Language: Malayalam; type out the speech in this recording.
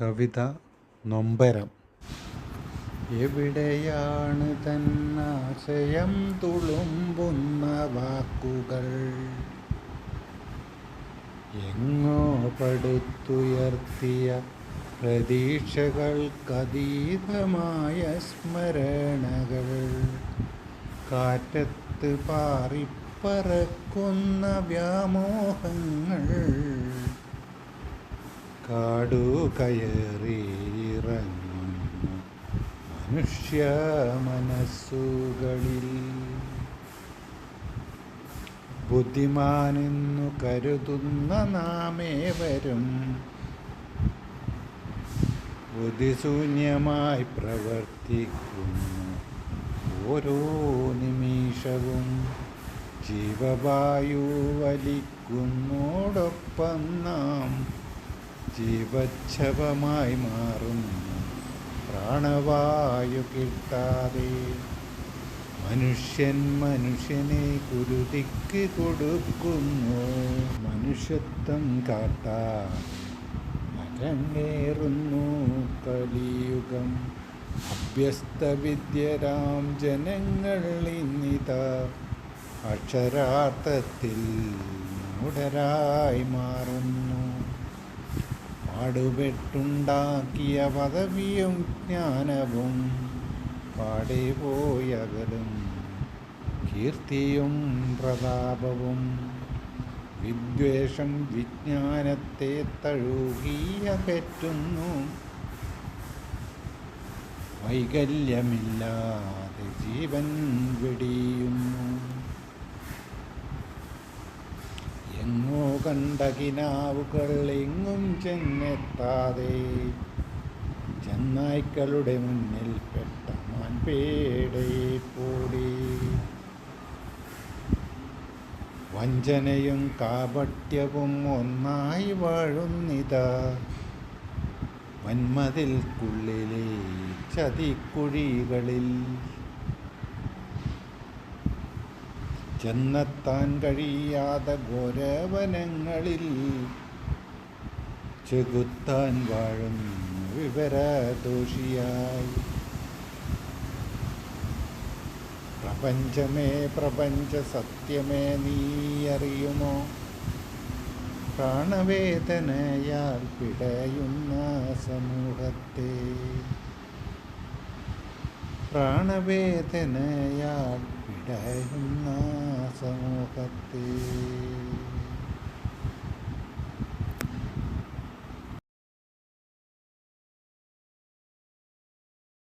കവിത നൊമ്പരം. എവിടെയാണ് തന്നാശയം തുളുമ്പുന്ന വാക്കുകൾ? എങ്ങോ പടുത്തുയർത്തിയ പ്രതീക്ഷകൾക്കതീതമായ സ്മരണകൾ. കാറ്റത്ത് പാറിപ്പറക്കുന്ന വ്യാമോഹങ്ങൾ. കാടു കയറിയിറങ്ങുന്നു. മനുഷ്യ മനസ്സുകളിൽ ബുദ്ധിമാനെന്നു കരുതുന്ന നാമേ നാമേവരും ബുദ്ധിശൂന്യമായി പ്രവർത്തിക്കുന്നു. ഓരോ നിമിഷവും ജീവവായു വലിക്കുന്നോടൊപ്പം നാം ജീവച്ഛവമായി മാറുന്നു പ്രാണവായു കിട്ടാതെ മനുഷ്യൻ മനുഷ്യനെ കുരുതിക്ക് കൊടുക്കുന്നു. മനുഷ്യത്വം കാട്ടാ അരങ്ങേറുന്നു കലിയുഗം. അഭ്യസ്തവിദ്യരാം ജനങ്ങൾ ഇന്നിതാ അക്ഷരാർത്ഥത്തിൽ മൂടരായി മാറുന്നു. പാടുപെട്ടുണ്ടാക്കിയ പദവിയും ജ്ഞാനവും പാടെ പോയകലും കീർത്തിയും പ്രതാപവും വിദ്വേഷം വിജ്ഞാനത്തെ തഴുകിയകറ്റുന്നു വൈകല്യമില്ലാതെ ജീവൻ വെടിയുന്നു എങ്ങോ കണ്ട കിനാവുകൾ എങ്ങും ചെന്നെത്താതെ ചെന്നായ്ക്കളുടെ മുന്നിൽ പെട്ട മാൻപേടയെ പോടി വഞ്ചനയും കാപട്യവും ഒന്നായി വാഴുന്നിതാ. വന്മതിൽക്കുള്ളിലെ ചതിക്കുഴികളിൽ ചെന്നെത്താൻ കഴിയാത്ത ഘോരവനങ്ങളിൽ ചെകുത്താൻ വാഴുന്ന വിവരദോഷിയായി പ്രപഞ്ചമേ പ്രപഞ്ച സത്യമേ നീ അറിയുമോ? പ്രാണവേദനയാൽ പിടയുന്ന സമൂഹത്തെ. പ്രാണവേദനയാൽ പിടയുന്ന സമൂഹത്തെ